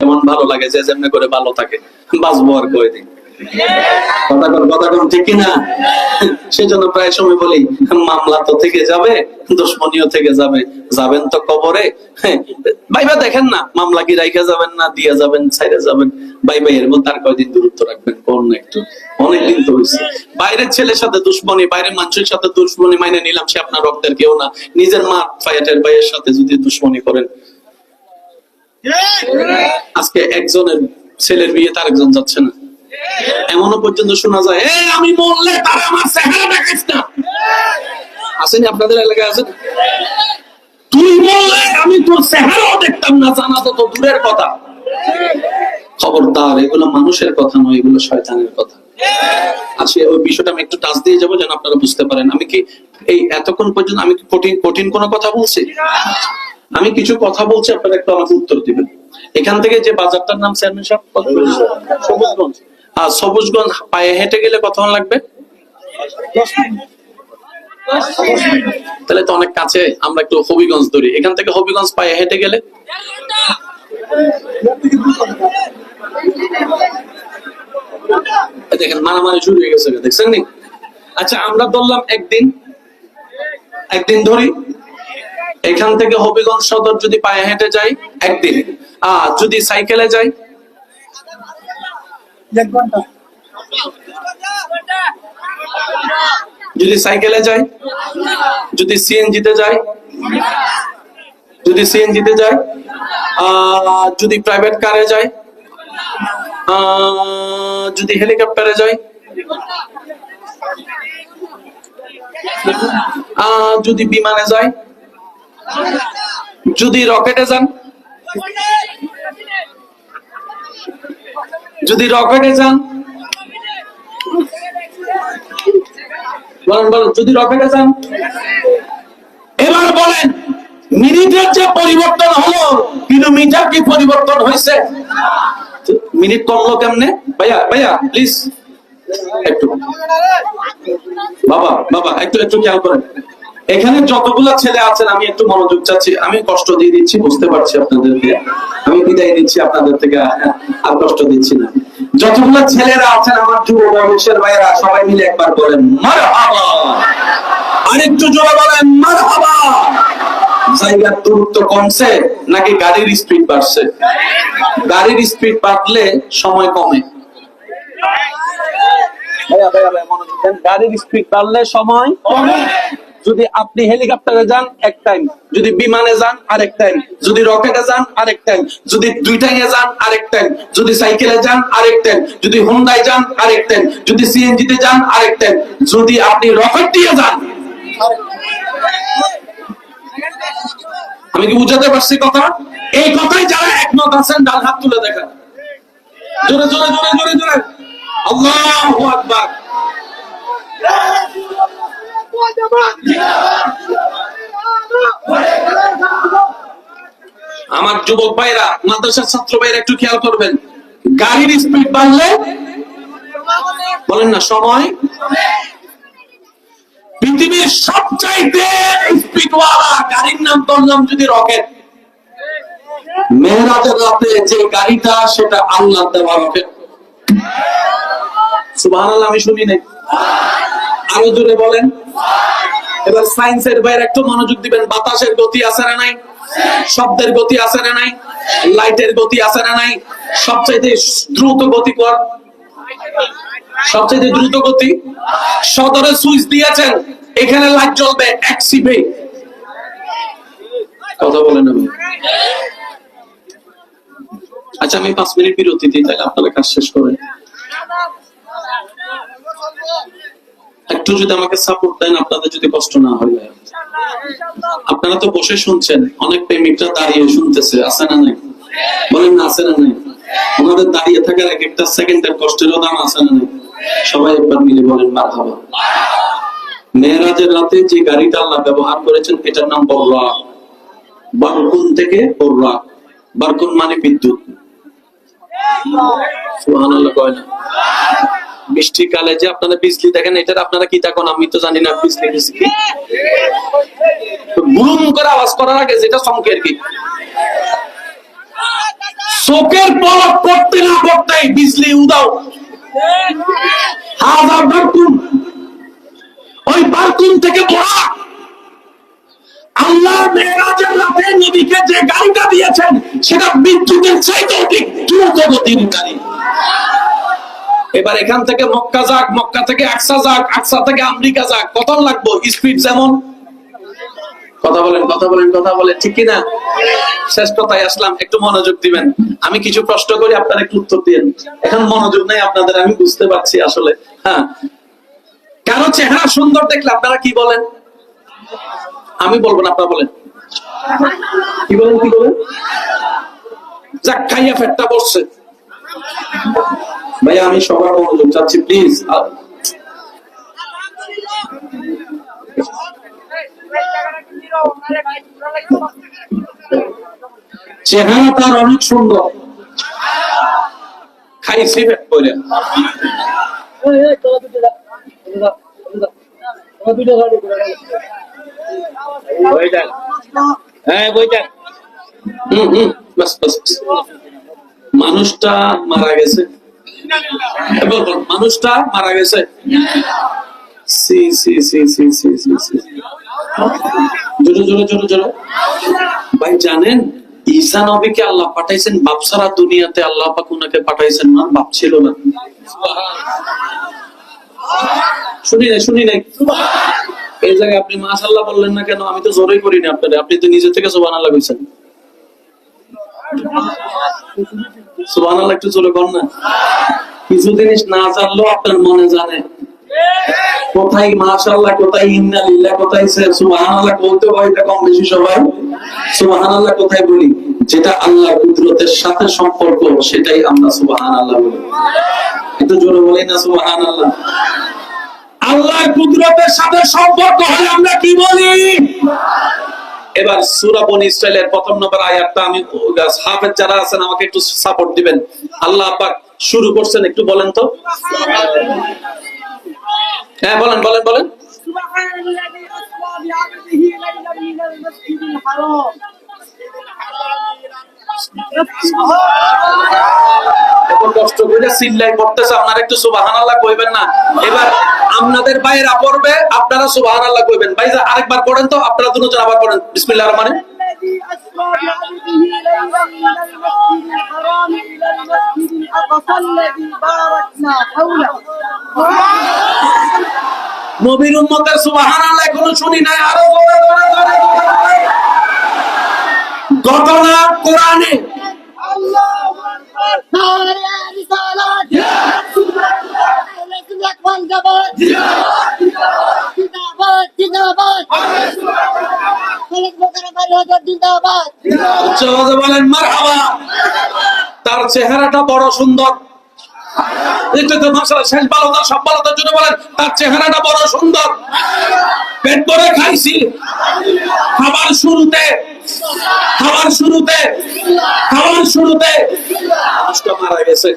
এমন ভালো লাগে যে যেমনি করে ভালো থাকে। বাঁচবো আর তো কবরে হ্যাঁ, দূরত্ব রাখবেন? একটু? বাইরের ছেলের সাথে দুশ্মনী বাইরের মানুষের সাথে দুশ্মনী মাইনে নিলাম সে আপনার রক্তের কেউ না। নিজের মা ফায়াটের ভাইয়ের সাথে যদি দুশ্মনী করেন আজকে একজনের ছেলের বিয়ে তার একজন যাচ্ছে না। এমনও পর্যন্ত শোনা যায় আমি মরলে তারা আমার চেহারা দেখাস না। আসেনি আপনাদের এলাকায় আছেন তুই বললে আমি তোর চেহারাও দেখতাম না, জানা তো দূরের কথা। খবরদার, এগুলো মানুষের কথা নয়, এগুলো শয়তানের কথা। আজকে ওই বিষয়টা আমি একটু টাচ দিয়ে যাব যেন আপনারা বুঝতে পারেন। আমি কি এই এতক্ষণ পর্যন্ত আমি কি কঠিন কঠিন কোনো কথা বলছি? আমি কিছু কথা বলছি আপনারা একটু আমাকে উত্তর দিবেন। এখান থেকে যে বাজারটার নাম চেয়ারম্যান সাহেব সবুজগঞ্জ। আর সবুজগঞ্জ পায়ে হেঁটে গেলে কতক্ষণ লাগবে? তাহলে তো অনেক কাছে আমরা একটু হবিগঞ্জ ধরি। এখান থেকে হবিগঞ্জ পায়ে হেঁটে গেলে? দেখেন মারামারি শুরু হয়ে গেছে। দেখছেন নি? আচ্ছা আমরা ধরলাম একদিন। একদিন ধরি। এখান থেকে হবিগঞ্জ সদর যদি পায়ে হেঁটে যাই একদিন। আহ যদি সাইকেলে যাই যদি সাইকেলে যাই যদি সিএনজিতে যাই যদি সিএনজিতে যাই আহ, যদি প্রাইভেট কারে যাই যদি হেলিকপ্টারে যাই আহ, যদি বিমানে যাই যদি রকেটে যান। যদি রকেটে যান। বলেন বলেন, যদি রকেটে যান। এবার বলেন, মিনিটের যে পরিবর্তন হলো, কিলোমিটার কি পরিবর্তন হয়েছে? মিনিট কমলো কেমনে? ভাইয়া ভাইয়া প্লিজ একটু। বাবা বাবা, একটু একটু খেয়াল করেন। এখানে যতগুলো ছেলে আছেন, আমি একটু মনোযোগ চাচ্ছি, আমি কষ্ট দিয়ে দিচ্ছি, বুঝতে পারছি আপনাদেরকে। আমি বিদায় নিচ্ছি, আপনাদের থেকে আর- কষ্ট দিচ্ছি না। যতগুলো ছেলেরা আছেন, আমার যুব বয়সের ভাইয়েরা, সবাই মিলে একবার বলেন মার জোরে বলেন মার জায়গার দূরত্ব কমছে, নাকি গাড়ির স্পিড বাড়ছে? গাড়ির স্পিড বাড়লে সময় কমে। গাড়ির স্পিড বাড়লে সময় যদি আপনি হেলিকপ্টারে যান, এক টাইম যদি বিমানে যান, আরেক টাইম যদি রকেটে যান, আরেক টাইম যদি দুইটাইয়ে যান, আরেক টাইম যদি সাইকেলে যান, আরেক টাইম যদি হোন্ডায় যান, আরেক টাইম যদি সিএনজি তে যান, আরেক টাইম যদি আপনি রকেট দিয়ে যান। আমি কি বুঝাতে পারছি কথা? এই কথাই যারা একমত আছেন, ডান হাত তুলে দেখেন। জোরে জোরে জোরে জোরে জোরে। আল্লাহু আকবার। আমার যুবক ভাইরা, মাদ্রাসার ছাত্র ভাইরা একটু খেয়াল করবেন। গাড়ির স্পিড বাড়লে বলেন না, সময়? পৃথিবীর সবচাইতে স্পিডওয়ালা গাড়ির নাম ধরলাম যদি রকেট। মেহরাজের রাতে যে গাড়িটা, সেটা আল্লাহ দেওয়া রকেট। সুবহানাল্লাহ, আমি শুনি নাই। আরও জোরে বলেন। এবার সায়েন্সের বাইরে একটু মনোযোগ দিবেন। বাতাসের গতি আছে না নাই? শব্দের গতি আছে না নাই? লাইটের গতি আছে না নাই? সবচাইতে দ্রুত গতি কর। সবচেয়ে দ্রুত গতি। সদরে সুইচ দিয়েছেন। এখানে লাইট জ্বলবে এক সিপে। কথা বলেন আমি আচ্ছা আমি পাঁচ মিনিট বিরতি দিই তাহলে আপনারা কাজ শেষ করেন একটু যদি আমাকে সাপোর্ট দেন, আপনাদের যদি কষ্ট না হয় আপনারা তো বসে শুনছেন, অনেক প্রেমিকরা দাঁড়িয়ে শুনতেছে, আছে না নাই? বলেন না, আছে না নাই? ওনাদের দাঁড়িয়ে থাকার এক একটা সেকেন্ডের কষ্টেরও দাম আছে না নাই? সবাই একবার মিলে বলেন মার হাবা। মেয়েরাজের রাতে যে গাড়িটা আল্লাহ ব্যবহার করেছেন, এটার নাম বর্রা বারকুন থেকে বর্রা বারকুন মানে বিদ্যুৎ। সুবহানাল্লাহ কয় না? বৃষ্টি কালে যে আপনারা বিজলি দেখেন, এটার আপনারা কি তখন আমি তো জানি না, বিজলি বিজলি। গুরুম করে আওয়াজ করার আগে যেটা চমকের কি? চোখের পলক পড়তে না পড়তেই বিজলি উদাও। হাজার বারকুন ওই বারকুন থেকে পড়া আল্লাহ মেয়েরাজের রাতে নবীকে যে গাড়িটা দিয়েছেন, সেটা বিদ্যুতের চাইতে অধিক দ্রুত গতির গাড়ি। এবার এখান থেকে মক্কা যাক, মক্কা থেকে আকসা যাক, আকসা থেকে আমেরিকা যাক, কত লাগবো? স্পিড যেমন। কথা বলেন কথা বলেন কথা বলেন, ঠিক কিনা? শেষ কথায় আসলাম, একটু মনোযোগ দিবেন। আমি কিছু প্রশ্ন করি, আপনারা একটু উত্তর দিন এখন মনোযোগ নাই আপনাদের, আমি বুঝতে পারছি আসলে। হ্যাঁ। কারও চেহারা সুন্দর দেখলে আপনারা কি বলেন? আমি বলব না, আপনারা বলেন। কি বলেন কি বলেন? যাক, খাইয়া ফেটটা বসছে। ভাইয়া, আমি সবার মনোযোগ চাচ্ছি প্লিজ চেহারা তার অনেক সুন্দর। খাইছি হ্যাঁ বাস। মানুষটা মারা গেছে। মানুষটা মারা গেছে? ভাই, জানেন নবীকে আল্লাহ পাঠাইছেন, বাপ সারা দুনিয়াতে আল্লাহ পাক উনাকে পাঠাইছেন না, বাপ ছিল না। শুনি নাই শুনি নাই। এই জায়গায় আপনি মাশাল্লাহ বললেন না কেন? আমি তো জোরেই করিনি আপনারে। আপনি তো নিজে থেকে সুবহানাল্লাহ কইছেন। সুবহানাল্লাহ, একটু জোরে কর না। কিছু জিনিস না জানলেও আপনার মনে জানে। কোথায় মাশাআল্লাহ, কোথায় কোথায় সুবহানাল্লাহ বলতে হয়, এটা কম বেশি সবাই। সুবহানাল্লাহ কোথায় বলি? যেটা আল্লাহর কুদরতের সাথে সম্পর্ক, সেটাই আমরা সুবহানাল্লাহ বলি। একটু জোরে বলি না সুবহানাল্লাহ? আল্লাহর কুদরতের সাথে সম্পর্ক হলে আমরা কি বলি? এবার সুরা বন ইসরায়েলের প্রথম নম্বর আয়াতটা আমি হাফেজ যারা আছেন আমাকে একটু সাপোর্ট দিবেন। আল্লাহ পাক শুরু করছেন, একটু বলেন তো। হ্যাঁ বলেন বলেন বলেন। সুবহানাল্লাযী আসরা বিআবদিহি লাইলাম মিনাল মাসজিদিল হারাম। এখন কষ্ট করে চিল্লাই আপনারা একটু সুবাহান আল্লাহ কইবেন না। এবার আপনাদের পড়বে, আপনারা সুবাহান আল্লাহ কইবেন। ভাই আরেকবার পড়েন তো, আপনারা দুজন আবার পড়েন। বিসমিল্লাহ রহমানে নবীর উম্মতের সুবাহান আল্লাহ এখনও শুনি নাই। আরও ধরে ধরে ধরে বলেন, মারহাবা। তার চেহারাটা বড় সুন্দর। শেষ বালতার সব বালতার জন্য বলেন, তার চেহারাটা বড় সুন্দর। পেট ভরে খাইছি। খাবার শুরুতে খাবার শুরুতে খাবার শুরুতে। মারা গেছে।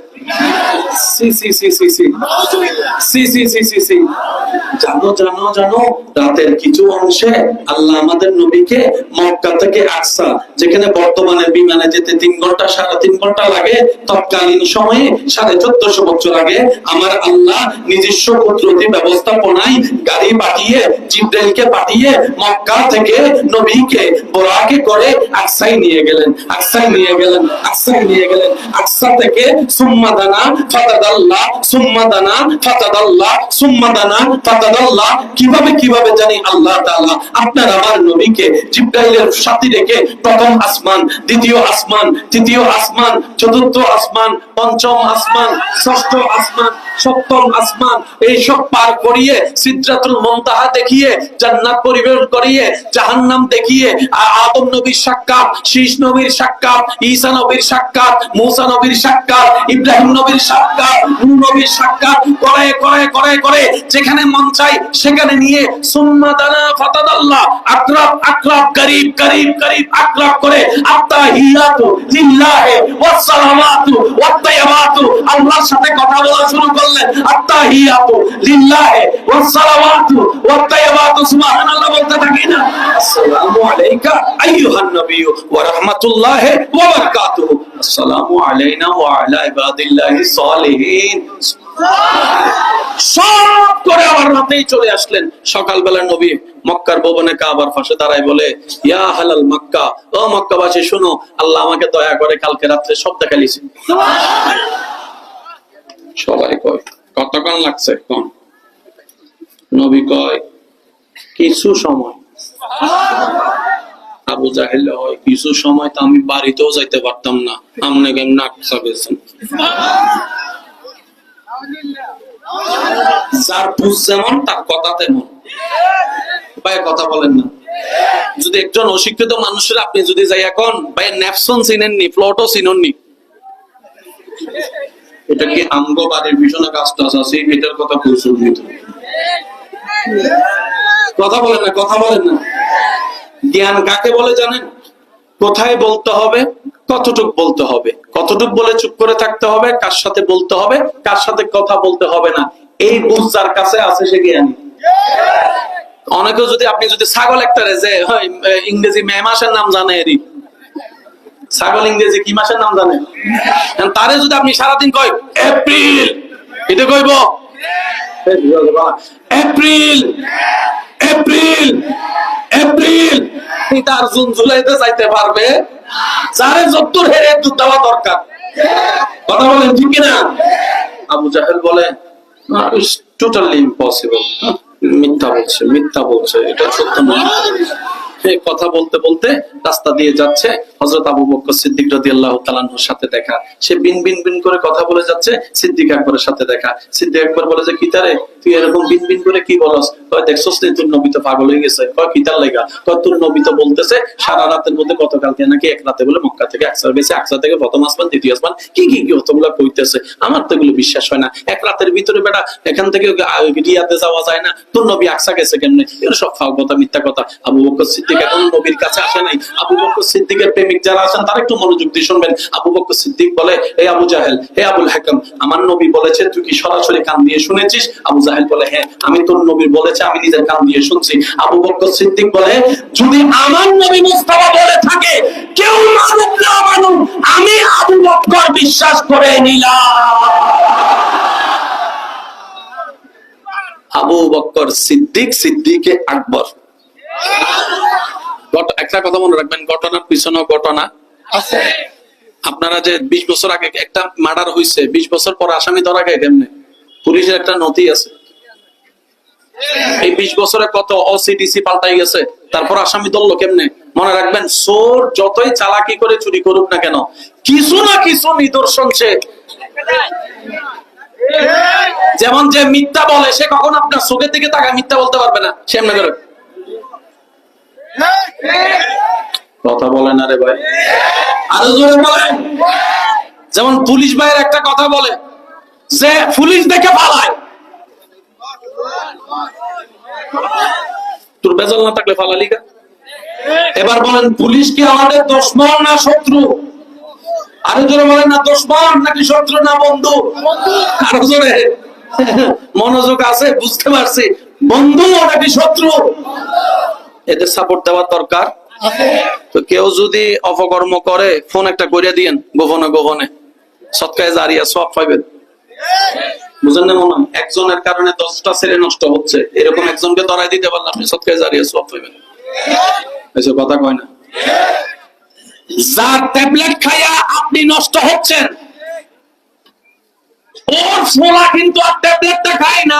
জানো জানো জানো, রাতের কিছু অংশে আল্লাহ আমাদের নবীকে মক্কা থেকে আকসা যেখানে বর্তমানে বিমানে যেতে তিন ঘণ্টা, সাড়ে তিন ঘণ্টা লাগে। তৎকালীন সময়ে সাড়ে চোদ্দশো বছর আগে আমার আল্লাহ নিজস্ব কুদরতি ব্যবস্থাপনায় গাড়ি পাঠিয়ে, জিব্রাইলকে পাঠিয়ে মক্কা থেকে নবীকে বোরাকে করে আকসাই নিয়ে গেলেন, আকসাই নিয়ে গেলেন, আকসাই নিয়ে গেলেন। আকসা থেকে সুম্মাদানা ফাতাদাল্লাহ সুম্মাদানা ফাতাদাল্লাহ সুম্মাদানা ফাতাদাল্লাহ কীভাবে কীভাবে জানি আল্লাহ তাআলা আপনার আমার নবীকে জিব্রাইলের সাথে রেখে প্রথম আসমান, দ্বিতীয় আসমান, তৃতীয় আসমান, চতুর্থ আসমান, পঞ্চম আসমান, ষষ্ঠ আসমান সপ্তম আসমান, এই সব পার করিয়ে সিদ্রাতুল মুনতাহা দেখিয়ে, জান্নাত পরিবেশ করিয়ে, জাহান্নাম দেখিয়ে আদম নবীর সাক্ষাৎ, শীষ নবীর সাক্ষাৎ, ঈসা নবীর সাক্ষাৎ, মুসা নবীর সাক্ষাৎ, ইব্রাহিম নবীর সাক্ষাৎ নূহ নবীর সাক্ষাৎ করে করে করে করে যেখানে মন চাই সেখানে নিয়ে, সুম্মা দানা ফাতাদাল্লাহ আকরাব আকরাব করিব করিব করিব আকরাব করে, আত্তাহিয়াতু লিল্লাহি ওয়াস সালামাতু ওয়াত তাইয়াবাতু আল্লাহ আমার সাথে কথা বলা শুরু করলেন আত্তাহিয়াতু লিল্লাহি ওয়াস সালাওয়াতু ওয়াত তাইয়্যিবাতু, সুবহানাল্লাহ বলতে থাকি না। আসসালামু আলাইকা আইয়ুহান নবিয়্যু ওয়া রাহমাতুল্লাহি ওয়া বারাকাতুহু। আসসালামু আলাইনা ওয়া আলা ইবাদিল্লাহিস সালিহিন। সব করে রাতেই চলে আসলেন। সকালবেলা নবী মক্কার ভবনে কাবার পাশে দাঁড়ায় বলে, ইয়া হালাল মক্কা, ও মক্কাবাসী, শোনো, আল্লাহ আমাকে দয়া করে কালকে রাত্রে সব দেখালিছে সবাই কয়। কতক্ষণ লাগছে কোন নবী কয়, কিছু সময়। আবু জাহেল হয়, কিছু সময় তো আমি বাড়িতেও যাইতে পারতাম না। আমনে কেমন নাক চাবেছেন যার বুঝ যেমন, তার কথা তেমন। ভাই, কথা বলেন না। যদি একজন অশিক্ষিত মানুষের আপনি যদি যাই এখন ভাই ন্যাপসন চিনেননি, প্লটও চিনননি। এটা কি আমগো বাড়ির পিছনে কাজ টাজ আছে এটার কথা কৌশল কথা বলেন না কথা বলেন না। জ্ঞান কাকে বলে জানেন? কোথায় বলতে হবে কতটুক বলতে হবে। কতটুক বলে চুপ করে থাকতে হবে কার সাথে বলতে হবে কার সাথে কথা বলতে হবে না। এই বুঝ যার কাছে আছে সে জ্ঞানী। অনেকে যদি আপনি যদি ছাগল একটা যে হয়, ইংরেজি মে মাসের নাম জানে এরই। ছাগল ইংরেজি কি মাসের নাম জানে তারে যদি আপনি সারাদিন কয়, এপ্রিল এটা কইব? এপ্রিল এপ্রিল এপ্রিল তার জুন জুলাইতে যাইতে পারবে। যারে যত্তর হেরে দুধ দেওয়া দরকার। কথা বলেন ঠিক কিনা? আবু জাহেল বলে টোটালি ইম্পসিবল মিথ্যা বলছে মিথ্যা বলছে, এটা সত্য নয়। কথা বলতে বলতে রাস্তা দিয়ে যাচ্ছে। হজরত আবু বকর সিদ্দিক রাদি আল্লাহ তালানহুর সাথে দেখা। সে বিন বিন বিন করে কথা বলে যাচ্ছে, সিদ্দিক আকবরের সাথে দেখা। সিদ্দিক আকবর বলে যে কিতারে তুই এরকম বিন বিন করে কি বলস? কয়, দেখছস নি তোর নবী তো পাগল হয়ে গেছে। কয় কিতার লেগা? কয়, তোর নবী তো বলতেছে, সারা রাতের মধ্যে গতকালকে নাকি এক রাতে বলে মক্কা থেকে আকসার বেশি আকসা থেকে প্রথম আসমান, দ্বিতীয় আসমান, কি কি কি অতগুলো কইতেছে? আমার তো এগুলো বিশ্বাস হয় না। এক রাতের ভিতরে বেটা, এখান থেকে রিয়াতে যাওয়া যায় না। তোর নবী আকসা গেছে কেমনে? এগুলো সব ফাও কথা, মিথ্যা কথা। আবু বকর সিদ্দিক এখন নবীর কাছে আসে নাই। আবু বকর সিদ্দিকের প্রেমিক যারা আছেন, তারা একটু মনোযোগ দিয়ে শুনবেন। আবু বকর সিদ্দিক বলে, হে আবু জাহেল, হে আবুল হাকাম, আমার নবী বলেছে, তুই কি সরাসরি কান দিয়ে শুনেছিস? আবু জাহেল বলে হ্যাঁ আমি তোর নবীর বলেছে, আমি নিজের কান দিয়ে শুনছি। আবু বকর সিদ্দিক বলে, যদি আমার নবী মুস্তাফা বলে থাকে, কেউ মানুক না মানুক আমি আবু বকর বিশ্বাস করে নিলাম। আবু বকর সিদ্দিক, সিদ্দিকে আকবর। একটা কথা মনে রাখবেন ঘটনার পিছনে ঘটনা। আছে। আপনারা যে বিশ বছর আগে একটা মার্ডার হয়েছে বিশ বছর পর আসামি ধরা গেছে কেমনে? পুলিশের একটা নথি আছে। এই বিশ বছরে কত অসিডিসি পাল্টাই গেছে তারপর আসামি ধরলো কেমনে? মনে রাখবেন চোর যতই চালাকি করে চুরি করুক না কেন কিছু না কিছু নিদর্শন সে। যেমন যে মিথ্যা বলে সে কখন আপনার চোখের দিকে তাকায় মিথ্যা বলতে পারবে না সে এমনি করে। কথা বলে না রে ভাই। আরও জোরে বলেন। যেমন পুলিশ ভাইয়ের একটা কথা বলে যে পুলিশ দেখে পালায়। তোর বেজাল না থাকলে ফালালি কা? এবার বলেন, পুলিশ কি আমাদের দুশ্মন না শত্রু? আরও জোরে বলেন, না দুশ্মন, নাকি শত্রু, না বন্ধু? আরও জোরে। মনোযোগ আছে, বুঝতে পারছি। বন্ধু নাকি শত্রু? এদের সাপোর্ট দেওয়ার দরকার। তো কেউ যদি অপকর্ম করে ফোন একটা করে দিয়েন, গোপনে গোপনে। সৎকায় জারিয়া সব পাইবেন। বুঝেন না মনে একজনের কারণে দশটা ছেলে নষ্ট হচ্ছে। এরকম একজনকে দিতে আপনি সৎকায় সব পাইবেন। এসব কথা কয় না। যার ট্যাবলেট খাইয়া আপনি নষ্ট হচ্ছেন, ওর কিন্তু আর ট্যাবলেটটা খায় না।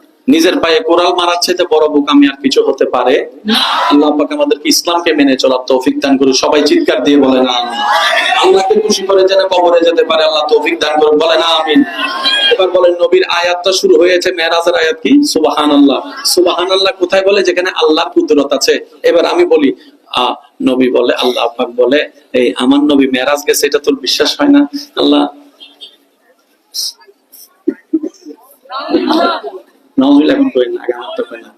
নিজের পায়ে কোরাল মারার চাইতে বড় বোকামি আর কিছু হতে পারে। আল্লাহ পাক আমাদেরকে ইসলামকে মেনে চলার তৌফিক দান করুন সবাই চিৎকার দিয়ে বলে না আল্লাহকে খুশি করে যেন কবরে যেতে পারে আল্লাহ তৌফিক দান করুন বলে না আমিন। এবার বলেন নবীর আয়াতটা শুরু হয়েছে মেরাজের আয়াত কি? সুবাহান আল্লাহ সুবাহান আল্লাহ কোথায় বলে? যেখানে আল্লাহর কুদরত আছে। এবার আমি বলি আহ, নবী বলে আল্লাহ পাক বলে এই আমার নবী মেরাজ গেছে এটা তোর বিশ্বাস হয় না? আল্লাহ নজরুল এখন কই না আগে আমার তো না।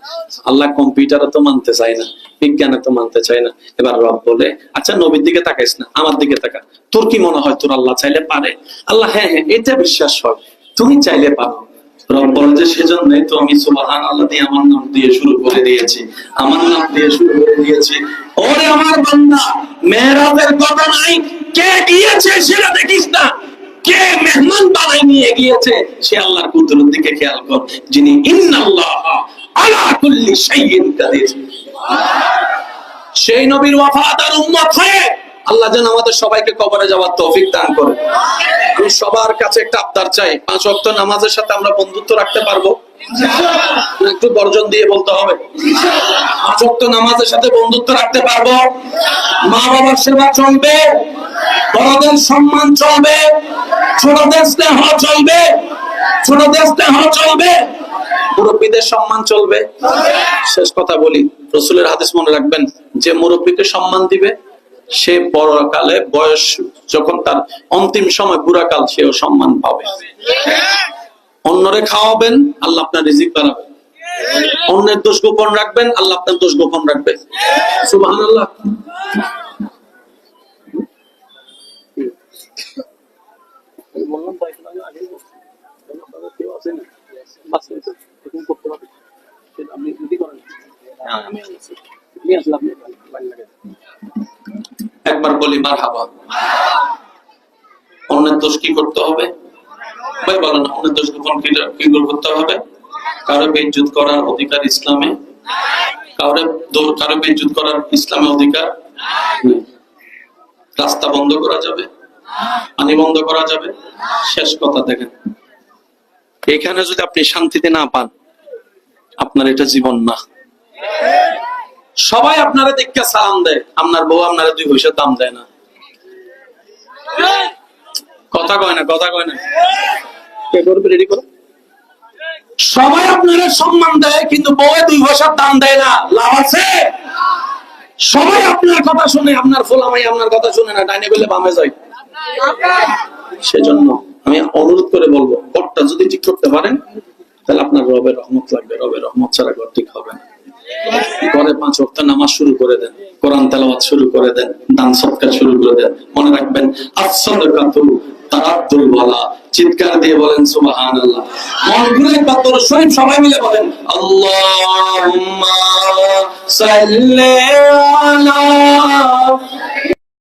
আল্লাহ কম্পিউটারও তো মানতে চায় না, বিজ্ঞানে তো মানতে চায় না। এবার রব বলে আচ্ছা নবীর দিকে তাকাইস না, আমার দিকে তাকা। তোর কি মনে হয়, তোর আল্লাহ চাইলে পারে? আল্লাহ হ্যাঁ হ্যাঁ এটা বিশ্বাস হয় তুমি চাইলে পারো। রব বলে যে, সেজন্যই তো আমি সুবহান আল্লাহ দিয়ে আমার নাম দিয়ে শুরু করে দিয়েছি, আমার নাম দিয়ে শুরু করে দিয়েছি। ওরে আমার বান্দা, মেয়েরাজের কথা নাই, কে গিয়েছে সেটা দেখিস না। কে মেহমান বানাই নিয়ে গিয়েছে? সে আল্লাহর কুদরত দিকে খেয়াল কর, যিনি ইন্নাল্লাহ আলা কুল্লি শাইইন কাদির। সেই নবীর ওয়াফাদার উম্মত হয়ে আল্লাহ যেন আমাদের সবাইকে কবরে যাওয়ার তৌফিক দান করে আমি সবার কাছে একটা আবদার চাই, পাঁচ ওয়াক্ত নামাজের সাথে আমরা বন্ধুত্ব রাখতে পারব? একটু বর্জন দিয়ে বলতে হবে। ওয়াক্ত নামাজের সাথে বন্ধুত্ব রাখতে পারব? মা বাবার সেবা চলবে? বড়দের সম্মান চলবে? ছোটদের স্নেহ চলবে? ছোটদের স্নেহ চলবে? মুরব্বীদের সম্মান চলবে? শেষ কথা বলি, রসুলের হাদিস মনে রাখবেন, যে মুরব্বীকে সম্মান দিবে, সে বড়কালে বয়স, যখন তার অন্তিম সময় বুড়াকাল, সেও সম্মান পাবে। অন্যরে খাওয়াবেন, আল্লাহ আপনার রিজিক বাড়াবে অন্যের দোষ গোপন রাখবেন, আল্লাহ আপনার দোষ গোপন রাখবে সুবাহ আল্লাহ। একবার বলি মার হাবা অন্যের দোষ কি করতে হবে? ভাই বলো না অন্যের দোষ? গোপন করতে হবে? কারও করার অধিকার ইসলামে? কারও করার ইসলামে অধিকার? রাস্তা বন্ধ করা যাবে? পানি বন্ধ করা যাবে? শেষ কথা দেখেন। এখানে যদি আপনি শান্তিতে না পান, আপনার এটা জীবন না। সবাই আপনারা দেখতে সালাম দেয়। আপনার বউ আপনারা দুই পয়সার দাম দেয় না। কথা কয় না, কথা কয় না। সবাই আপনারা সম্মান দেয়, কিন্তু বউয়ে দুই পয়সার দাম দেয় না। লাভ আছে? সবাই আপনার কথা শুনে, আপনার ফোলামাই আপনার কথা শুনে না, ডাইনে বেলে বামে যায়। সেজন্য আমি অনুরোধ করে বলব ঘরটা যদি ঠিক করতে পারেন, তাহলে আপনার রবের রহমত লাগবে, রবের রহমত ছাড়া ঘর ঠিক হবে না। ঘরে পাঁচ ওয়াক্ত নামাজ শুরু করে দেন, কোরআন তেলাওয়াত শুরু করে দেন, দান সৎকার শুরু করে দেন। মনে রাখবেন তারাদ্দুল ওয়ালা চিৎকার দিয়ে বলেন, সুবহানাল্লাহ। আল্লাহ ঘুরে একবার সবাই মিলে বলেন আল্লাহ সাল্লি আলা